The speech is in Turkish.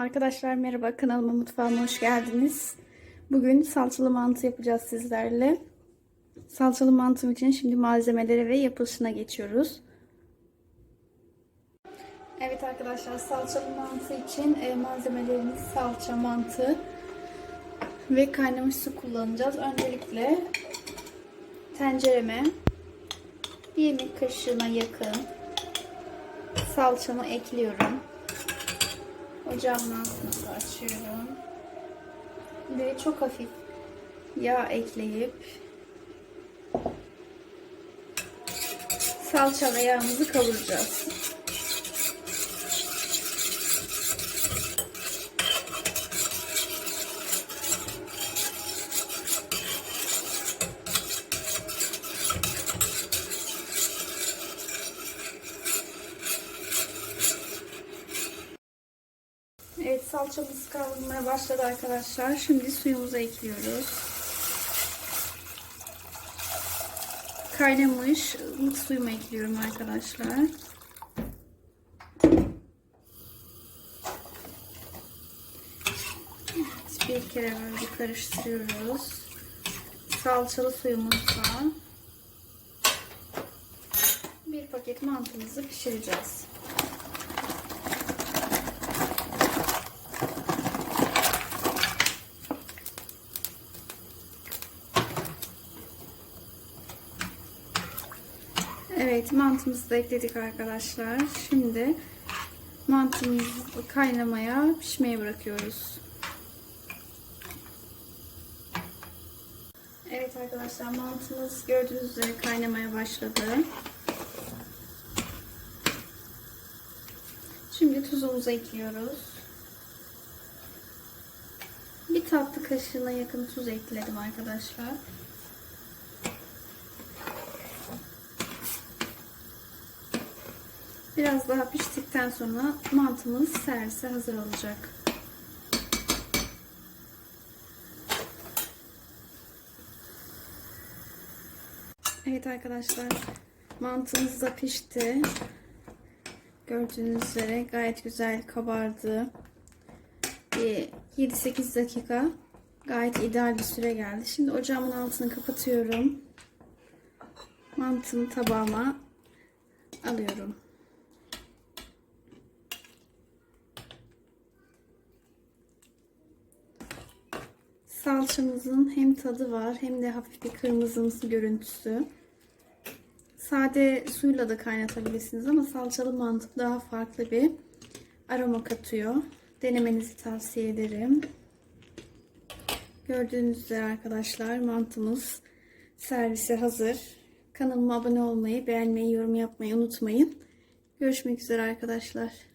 Arkadaşlar merhaba kanalıma mutfağıma hoş geldiniz. Bugün salçalı mantı yapacağız sizlerle. Salçalı mantım için şimdi malzemelere ve yapılışına geçiyoruz. Evet arkadaşlar salçalı mantı için e, malzemelerimiz salça, mantı ve kaynamış su kullanacağız. Öncelikle tencereme bir yemek kaşığına yakın salçamı ekliyorum. Ocağımın altını açıyorum. Ve çok hafif yağ ekleyip salça ve yağımızı kavuracağız. Evet salçamız kavrulmaya başladı arkadaşlar. Şimdi suyumuzu ekliyoruz. Kaynamış ılık suyumu ekliyorum arkadaşlar. Bir kere böyle karıştırıyoruz. Salçalı suyumuzla bir paket mantımızı pişireceğiz. Evet mantımızı da ekledik arkadaşlar. Şimdi mantımızı kaynamaya pişmeye bırakıyoruz. Evet arkadaşlar mantımız gördüğünüz üzere kaynamaya başladı. Şimdi tuzumuzu ekliyoruz. Bir tatlı kaşığına yakın tuz ekledim arkadaşlar. Biraz daha piştikten sonra mantımız servise hazır olacak. Evet arkadaşlar mantımız da pişti. Gördüğünüz üzere gayet güzel kabardı. 7-8 dakika gayet ideal bir süre geldi. Şimdi ocağımın altını kapatıyorum. Mantımı tabağıma alıyorum. Salçamızın hem tadı var hem de hafif bir kırmızımsı görüntüsü. Sade suyla da kaynatabilirsiniz ama salçalı mantı daha farklı bir aroma katıyor. Denemenizi tavsiye ederim. Gördüğünüz üzere arkadaşlar mantımız servise hazır. Kanalıma abone olmayı, beğenmeyi, yorum yapmayı unutmayın. Görüşmek üzere arkadaşlar.